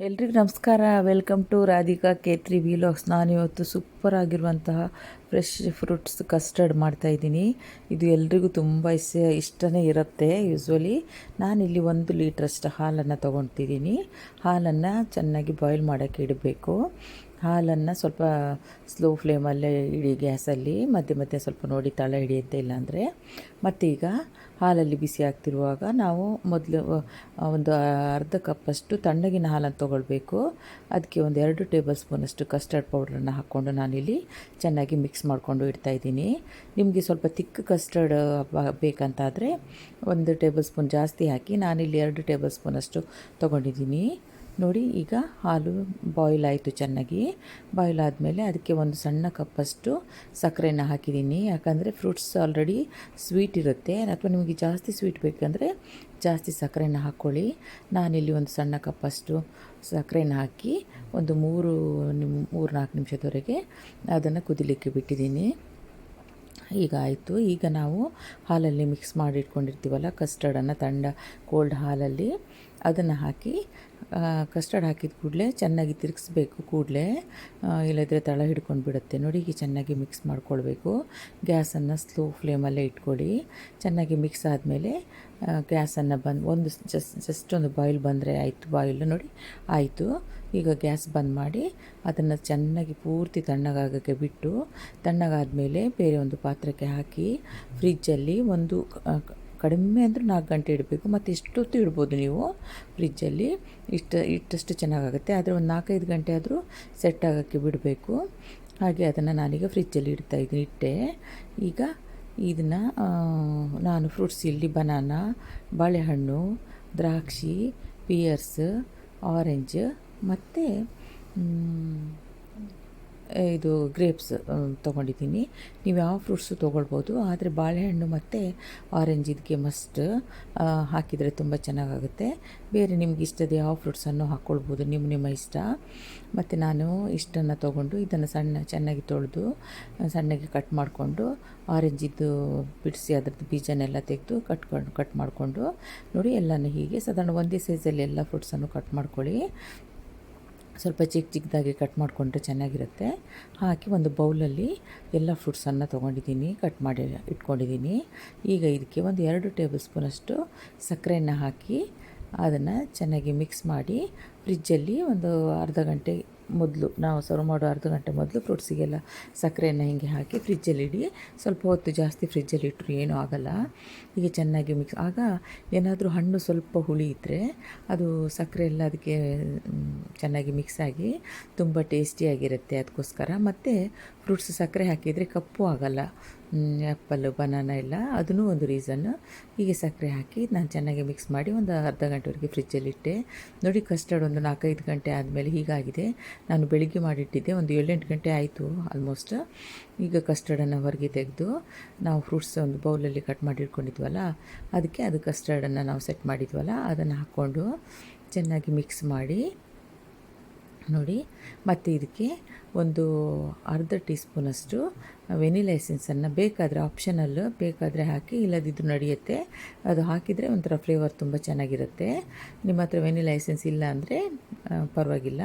ಎಲ್ರಿಗೂ ನಮಸ್ಕಾರ. Welcome to Radhika Kethri vlogs ನಾನಿವತ್ತು ಸೂಪರ್ ಆಗಿರುವಂತಹ ಫ್ರೆಶ್ ಫ್ರೂಟ್ಸ್ ಕಸ್ಟರ್ಡ್ ಮಾಡ್ತಾಯಿದ್ದೀನಿ ಇದು ಎಲ್ರಿಗೂ ತುಂಬ ಇಷ್ಟ, ಇಷ್ಟನೇ ಇರುತ್ತೆ. ಯೂಸ್ವಲಿ ನಾನಿಲ್ಲಿ ಒಂದು ಲೀಟ್ರಷ್ಟು ಹಾಲನ್ನು ತೊಗೊತಿದ್ದೀನಿ ಹಾಲನ್ನು ಚೆನ್ನಾಗಿ ಬಾಯ್ಲ್ ಮಾಡೋಕ್ಕೆ ಇಡಬೇಕು. ಹಾಲನ್ನು ಸ್ವಲ್ಪ ಸ್ಲೋ ಫ್ಲೇಮಲ್ಲೇ ಇಡಿ ಗ್ಯಾಸಲ್ಲಿ, ಮಧ್ಯೆ ಮಧ್ಯೆ ಸ್ವಲ್ಪ ನೋಡಿ ತಳ ಹಿಡಿಯುತ್ತೆ ಇಲ್ಲಾಂದರೆ. ಮತ್ತೀಗ ಹಾಲಲ್ಲಿ ಬಿಸಿ ಆಗ್ತಿರುವಾಗ ನಾವು ಮೊದಲು ಒಂದು ಅರ್ಧ ಕಪ್ಪಷ್ಟು ತಣ್ಣಗಿನ ಹಾಲನ್ನು ತೊಗೊಳ್ಬೇಕು. ಅದಕ್ಕೆ ಒಂದು ಎರಡು ಟೇಬಲ್ ಸ್ಪೂನಷ್ಟು ಕಸ್ಟರ್ಡ್ ಪೌಡ್ರನ್ನು ಹಾಕ್ಕೊಂಡು ನಾನಿಲ್ಲಿ ಚೆನ್ನಾಗಿ ಮಿಕ್ಸ್ ಮಾಡಿಕೊಂಡು ಇಡ್ತಾಯಿದ್ದೀನಿ ನಿಮಗೆ ಸ್ವಲ್ಪ ತಿಕ್ ಕಸ್ಟರ್ಡ್ ಬೇಕಂತಾದರೆ ಒಂದು ಟೇಬಲ್ ಸ್ಪೂನ್ ಜಾಸ್ತಿ ಹಾಕಿ ನಾನಿಲ್ಲಿ ಎರಡು ಟೇಬಲ್ ಸ್ಪೂನಷ್ಟು ತೊಗೊಂಡಿದ್ದೀನಿ. ನೋಡಿ, ಈಗ ಹಾಲು ಬಾಯ್ಲ್ ಆಯಿತು ಚೆನ್ನಾಗಿ. ಬಾಯ್ಲ್ ಆದಮೇಲೆ ಅದಕ್ಕೆ ಒಂದು ಸಣ್ಣ ಕಪ್ಪಷ್ಟು ಸಕ್ಕರೆನ ಹಾಕಿದ್ದೀನಿ. ಯಾಕಂದರೆ ಫ್ರೂಟ್ಸ್ ಆಲ್ರೆಡಿ ಸ್ವೀಟ್ ಇರುತ್ತೆ. ಅಥವಾ ನಿಮಗೆ ಜಾಸ್ತಿ ಸ್ವೀಟ್ ಬೇಕಂದರೆ ಜಾಸ್ತಿ ಸಕ್ಕರೆನ ಹಾಕ್ಕೊಳ್ಳಿ. ನಾನಿಲ್ಲಿ ಒಂದು ಸಣ್ಣ ಕಪ್ಪಷ್ಟು ಸಕ್ಕರೆನ ಹಾಕಿ ಒಂದು ಮೂರು ನಿಮ್ ಮೂರು ನಾಲ್ಕು ನಿಮಿಷದವರೆಗೆ ಅದನ್ನು ಕುದಿಲಿಕ್ಕೆ ಬಿಟ್ಟಿದ್ದೀನಿ. ಈಗ ಆಯಿತು. ಈಗ ನಾವು ಹಾಲಲ್ಲಿ ಮಿಕ್ಸ್ ಮಾಡಿ ಇಟ್ಕೊಂಡಿರ್ತೀವಲ್ಲ ಕಸ್ಟರ್ಡನ್ನು ತಂಡ ಕೋಲ್ಡ್ ಹಾಲಲ್ಲಿ ಅದನ್ನು ಹಾಕಿ ಕಸ್ಟರ್ಡ್ ಹಾಕಿದ ಕೂಡಲೇ ಚೆನ್ನಾಗಿ ತಿರುಗಿಸ್ಬೇಕು ಕೂಡಲೇ. ಇಲ್ಲದ್ರೆ ತಳ ಹಿಡ್ಕೊಂಡು ಬಿಡುತ್ತೆ. ನೋಡಿ ಈಗ ಚೆನ್ನಾಗಿ ಮಿಕ್ಸ್ ಮಾಡ್ಕೊಳ್ಬೇಕು. ಗ್ಯಾಸನ್ನು ಸ್ಲೋ ಫ್ಲೇಮಲ್ಲೇ ಇಟ್ಕೊಳ್ಳಿ. ಚೆನ್ನಾಗಿ ಮಿಕ್ಸ್ ಆದಮೇಲೆ ಗ್ಯಾಸನ್ನು ಬಂದು, ಒಂದು ಜಸ್ಟ್ ಜಸ್ಟ್ ಒಂದು ಬಾಯ್ಲ್ ಬಂದರೆ ಆಯಿತು. ಬಾಯ್ಲು ನೋಡಿ, ಆಯಿತು. ಈಗ ಗ್ಯಾಸ್ ಬಂದ್ ಮಾಡಿ ಅದನ್ನು ಚೆನ್ನಾಗಿ ಪೂರ್ತಿ ತಣ್ಣಗಾಗೋಕ್ಕೆ ಬಿಟ್ಟು, ತಣ್ಣಗಾದಮೇಲೆ ಬೇರೆ ಒಂದು ಪಾತ್ರಕ್ಕೆ ಹಾಕಿ ಫ್ರಿಜ್ಜಲ್ಲಿ ಒಂದು ಕಡಿಮೆ ಅಂದರೆ ನಾಲ್ಕು ಗಂಟೆ ಇಡಬೇಕು. ಮತ್ತು ಇಷ್ಟೊತ್ತು ಇಡ್ಬೋದು ನೀವು ಫ್ರಿಜ್ಜಲ್ಲಿ. ಇಷ್ಟು, ಇಟ್ಟಷ್ಟು ಚೆನ್ನಾಗಾಗುತ್ತೆ. ಆದರೆ ಒಂದು ನಾಲ್ಕೈದು ಗಂಟೆ ಆದರೂ ಸೆಟ್ ಆಗೋಕ್ಕೆ ಬಿಡಬೇಕು. ಹಾಗೆ ಅದನ್ನು ನಾನೀಗ ಫ್ರಿಜ್ಜಲ್ಲಿ ಇಡ್ತಾ ಇದ್ದೀನಿ, ಇಟ್ಟೆ. ಈಗ ಇದನ್ನು ನಾನು ಫ್ರೂಟ್ಸ್ ಇಲ್ಲಿ ಬನಾನ, ಬಾಳೆಹಣ್ಣು, ದ್ರಾಕ್ಷಿ, ಪಿಯರ್ಸ್, ಆರೆಂಜ್, ಮತ್ತು ಇದು ಗ್ರೇಪ್ಸ್ ತೊಗೊಂಡಿದ್ದೀನಿ. ನೀವು ಯಾವ ಫ್ರೂಟ್ಸು ತೊಗೊಳ್ಬೋದು, ಆದರೆ ಬಾಳೆಹಣ್ಣು ಮತ್ತು ಆರೆಂಜ್ ಇದಕ್ಕೆ ಮಸ್ಟ್ ಹಾಕಿದರೆ ತುಂಬ ಚೆನ್ನಾಗಾಗುತ್ತೆ. ಬೇರೆ ನಿಮ್ಗೆ ಇಷ್ಟದ ಯಾವ ಫ್ರೂಟ್ಸನ್ನು ಹಾಕ್ಕೊಳ್ಬೋದು ನಿಮ್ಮ ನಿಮ್ಮ ಇಷ್ಟ. ಮತ್ತು ನಾನು ಇಷ್ಟನ್ನು ತೊಗೊಂಡು ಇದನ್ನು ಸಣ್ಣ, ಚೆನ್ನಾಗಿ ತೊಳೆದು, ಸಣ್ಣಗೆ ಕಟ್ ಮಾಡಿಕೊಂಡು ಆರೆಂಜಿದ್ದು ಬಿಡಿಸಿ ಅದರದ್ದು ಬೀಜನೆಲ್ಲ ತೆಗೆದು ಕಟ್ಕೊಂಡು ಕಟ್ ಮಾಡಿಕೊಂಡು, ನೋಡಿ ಎಲ್ಲನೂ ಹೀಗೆ. ಸಾಧಾರಣ ಒಂದೇ ಸೈಜಲ್ಲಿ ಎಲ್ಲ ಫ್ರೂಟ್ಸನ್ನು ಕಟ್ ಮಾಡ್ಕೊಳ್ಳಿ. ಸ್ವಲ್ಪ ಚಿಕ್ಕ ಚಿಕ್ಕದಾಗಿ ಕಟ್ ಮಾಡಿಕೊಂಡ್ರೆ ಚೆನ್ನಾಗಿರುತ್ತೆ. ಹಾಕಿ ಒಂದು ಬೌಲಲ್ಲಿ ಎಲ್ಲ ಫ್ರೂಟ್ಸನ್ನು ತೊಗೊಂಡಿದ್ದೀನಿ, ಕಟ್ ಮಾಡಿ ಇಟ್ಕೊಂಡಿದ್ದೀನಿ. ಈಗ ಇದಕ್ಕೆ ಒಂದು ಎರಡು ಟೇಬಲ್ ಸ್ಪೂನಷ್ಟು ಸಕ್ಕರೆಯನ್ನು ಹಾಕಿ ಅದನ್ನು ಚೆನ್ನಾಗಿ ಮಿಕ್ಸ್ ಮಾಡಿ ಫ್ರಿಜ್ಜಲ್ಲಿ ಒಂದು ಅರ್ಧ ಗಂಟೆ ಮೊದಲು, ನಾವು ಸರ್ವ್ ಮಾಡೋ ಅರ್ಧ ಗಂಟೆ ಮೊದಲು ಫ್ರೂಟ್ಸಿಗೆಲ್ಲ ಸಕ್ಕರೆಯನ್ನು ಹೀಗೆ ಹಾಕಿ ಫ್ರಿಜ್ಜಲ್ಲಿ ಇಡಿ. ಸ್ವಲ್ಪ ಹೊತ್ತು ಜಾಸ್ತಿ ಫ್ರಿಜ್ಜಲ್ಲಿ ಇಟ್ಟರು ಏನೂ ಆಗೋಲ್ಲ. ಹೀಗೆ ಚೆನ್ನಾಗಿ ಮಿಕ್ಸ್ ಆಗ ಏನಾದರೂ ಹಣ್ಣು ಸ್ವಲ್ಪ ಹುಳಿ ಇದ್ದರೆ ಅದು ಸಕ್ಕರೆ ಎಲ್ಲ ಅದಕ್ಕೆ ಚೆನ್ನಾಗಿ ಮಿಕ್ಸ್ ಆಗಿ ತುಂಬ ಟೇಸ್ಟಿಯಾಗಿರುತ್ತೆ ಅದಕ್ಕೋಸ್ಕರ. ಮತ್ತು ಫ್ರೂಟ್ಸ್ ಸಕ್ಕರೆ ಹಾಕಿದರೆ ಕಪ್ಪು ಆಗೋಲ್ಲ. ಆ್ಯಪಲ್ ಬನಾನ ಎಲ್ಲ ಅದೂ ಒಂದು ರೀಸನ್ ಹೀಗೆ ಸಕ್ಕರೆ ಹಾಕಿ ನಾನು ಚೆನ್ನಾಗಿ ಮಿಕ್ಸ್ ಮಾಡಿ ಒಂದು ಅರ್ಧ ಗಂಟೆವರೆಗೆ ಫ್ರಿಜ್ಜಲ್ಲಿಟ್ಟೆ ನೋಡಿ ಕಸ್ಟರ್ಡ್ ಒಂದು ನಾಲ್ಕೈದು ಗಂಟೆ ಆದಮೇಲೆ ಹೀಗಾಗಿದೆ. ನಾನು ಬೆಳಿಗ್ಗೆ ಮಾಡಿಟ್ಟಿದ್ದೆ, ಒಂದು ಏಳೆಂಟು ಗಂಟೆ ಆಯಿತು ಆಲ್ಮೋಸ್ಟ್ ಈಗ ಕಸ್ಟರ್ಡನ್ನು ಹೊರಗೆ ತೆಗೆದು ನಾವು ಫ್ರೂಟ್ಸ್ ಒಂದು ಬೌಲಲ್ಲಿ ಕಟ್ ಮಾಡಿ ಇಟ್ಕೊಂಡಿದ್ವಲ್ಲ ಅದಕ್ಕೆ ಅದು ಕಸ್ಟರ್ಡನ್ನು ನಾವು ಸೆಟ್ ಮಾಡಿದ್ವಲ್ಲ, ಅದನ್ನು ಹಾಕ್ಕೊಂಡು ಚೆನ್ನಾಗಿ ಮಿಕ್ಸ್ ಮಾಡಿ, ನೋಡಿ. ಮತ್ತು ಇದಕ್ಕೆ ಒಂದು ಅರ್ಧ ಟೀ ಸ್ಪೂನಷ್ಟು ವೆನಿಲಾ ಎಸೆನ್ಸನ್ನು ಬೇಕಾದರೆ ಆಪ್ಷನಲ್ಲು ಬೇಕಾದರೆ ಹಾಕಿ ಇಲ್ಲದಿದ್ದು ನಡೆಯುತ್ತೆ. ಅದು ಹಾಕಿದರೆ ಒಂಥರ ಫ್ಲೇವರ್ ತುಂಬ ಚೆನ್ನಾಗಿರುತ್ತೆ. ನಿಮ್ಮ ಹತ್ರ ವೆನಿಲಾ ಎಸೆನ್ಸ್ ಇಲ್ಲ ಅಂದರೆ ಪರವಾಗಿಲ್ಲ.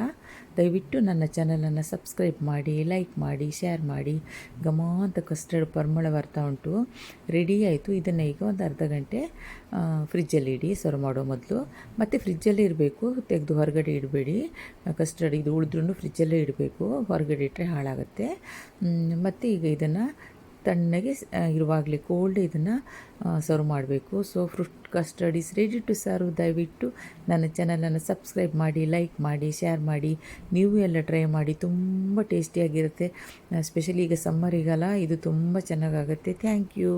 ದಯವಿಟ್ಟು ನನ್ನ ಚಾನಲನ್ನು ಸಬ್ಸ್ಕ್ರೈಬ್ ಮಾಡಿ, ಲೈಕ್ ಮಾಡಿ, ಶೇರ್ ಮಾಡಿ. ಘಮ ಅಂತ ಕಸ್ಟರ್ಡ್ ಪರಿಮಳ ಬರ್ತಾ ಉಂಟು. ರೆಡಿ ಆಯಿತು. ಇದನ್ನು ಈಗ ಒಂದು ಅರ್ಧ ಗಂಟೆ ಫ್ರಿಜ್ಜಲ್ಲಿ ಇಡಿ. ಸರ್ವ್ ಮಾಡೋ ಮೊದಲು. ಮತ್ತು ಫ್ರಿಜ್ಜಲ್ಲೇ ಇರಬೇಕು. ತೆಗೆದು ಹೊರಗಡೆ ಇಡಬೇಡಿ. ಕಸ್ಟರ್ಡ್ ಇದು ಉಳಿದ್ರೂ ಫ್ರಿಜ್ಜಲ್ಲೇ ಇಡಬೇಕು. ಹೊರಗಡೆ ಇಟ್ಟರೆ ಹಾಳಾಗುತ್ತೆ. ಮತ್ತು ಈಗ ಇದನ್ನು ತಣ್ಣಗೆ ಇರುವಾಗಲೇ ಕೋಲ್ಡ್ ಇದನ್ನು ಸರ್ವ್ ಮಾಡಬೇಕು. So fruit custard is ready to serve ದಯವಿಟ್ಟು ನನ್ನ ಚಾನಲನ್ನು ಸಬ್ಸ್ಕ್ರೈಬ್ ಮಾಡಿ ಲೈಕ್ ಮಾಡಿ ಶೇರ್ ಮಾಡಿ. ನೀವು ಎಲ್ಲ ಟ್ರೈ ಮಾಡಿ, ತುಂಬ ಟೇಸ್ಟಿಯಾಗಿರುತ್ತೆ ಸ್ಪೆಷಲಿ ಈಗ ಸಮ್ಮರಿಗಲ್ಲ ಇದು ತುಂಬ ಚೆನ್ನಾಗಾಗುತ್ತೆ. Thank you